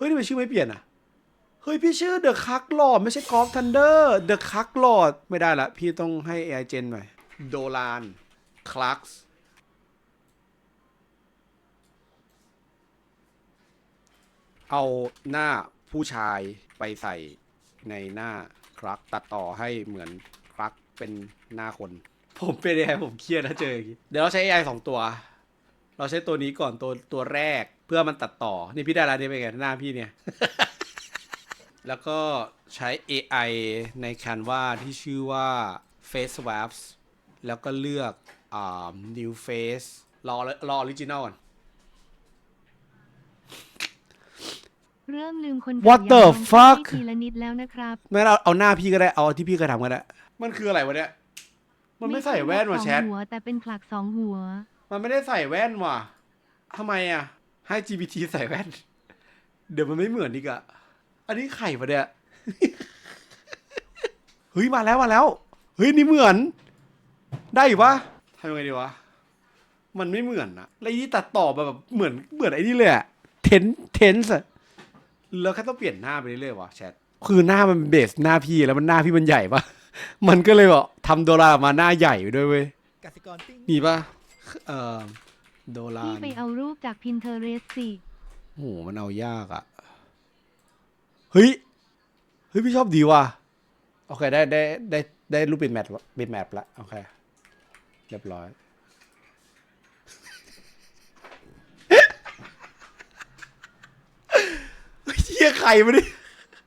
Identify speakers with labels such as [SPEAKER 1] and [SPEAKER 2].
[SPEAKER 1] ฮ้ยทำไมชื่อไม่เปลี่ยนอะ เฮ้ยพี่ชื่อเดอะคักหลอดไม่ใช่กอล์ฟทันเดอร์เดอะคักหลอดไม่ได้ละ พี่ต้องให้ AI เจนหน่อย โดลานคลักส์เอาหน้าผู้ชายไปใส่ในหน้าคลักตัดต่อให้เหมือนคลักเป็นหน้าคน ผมเป็น AI ผมเครียดนะเจออย่างงี้เดี๋ยวเราใช้ AI สองตัว เราใช้ตัวนี้ก่อนตัวตัวแรกเพื่อมันตัดต่อ นี่พี่ได้แล้วนี่เป็นไงหน้าพี่เนี่ย แล้วก็ใช้ AI ใน Canva ที่ชื่อว่า Face Swaps แล้วก็เลือกอ่า New Face รอรอออริจินอลก่อน
[SPEAKER 2] เริ่มลืมคน
[SPEAKER 1] What
[SPEAKER 2] เก่า
[SPEAKER 1] the
[SPEAKER 2] อย่างน้อง
[SPEAKER 1] fuck
[SPEAKER 2] ให้ทีละนิดแล้วนะครับ
[SPEAKER 1] ไม่เอาเอาหน้าพี่ก็ได้ เอาที่พี่เคยทำก็ได้ มันคืออะไรวะเนี่ย มันไม่ใส่แว่นว่ะ
[SPEAKER 2] ใช่
[SPEAKER 1] แชท
[SPEAKER 2] สองหัวแต่เป็นผลักสองหัว
[SPEAKER 1] มันไม่ได้ใส่แว่นว่ะทำไมอะ ให้ GPT ใส่แว่น เดี๋ยวมันไม่เหมือนอีกอะอันนี้ไข่ปะเนี่ยเฮ้ยมาแล้วมาแล้ว เฮ้ยนี่เหมือน ได้อยู่ปะทำยังไงดีวะ มันไม่เหมือนอะแล้วไอ้นี่ตัดต่อมาแบบเหมือนเหมือนไอ้นี่เลยอะเทนเทนส์อะแล้วแค่ต้องเปลี่ยนหน้าไปเรื่อยๆวะแชท คือหน้ามันเบสหน้าพี่แล้วมันหน้าพี่มันใหญ่ปะมันก็เลยบอกทำโดราออกมาหน้าใหญ่ไปด้วยเว้ย
[SPEAKER 3] กสิกรติ้ง
[SPEAKER 1] มีปะเอ่อ โดรา
[SPEAKER 2] พี่
[SPEAKER 1] น
[SPEAKER 2] ไปเอารูปจาก Pinterest สิ
[SPEAKER 1] โอ้โหมันเอายากอะเฮ้ย เฮ้ย พี่ชอบดีว่ะ โอเค ได้ได้ได้ได้รูปเป็นแมทเป็นแมปละ โอเค เรียบร้อย เฮ้ยเฮียใครมาดิ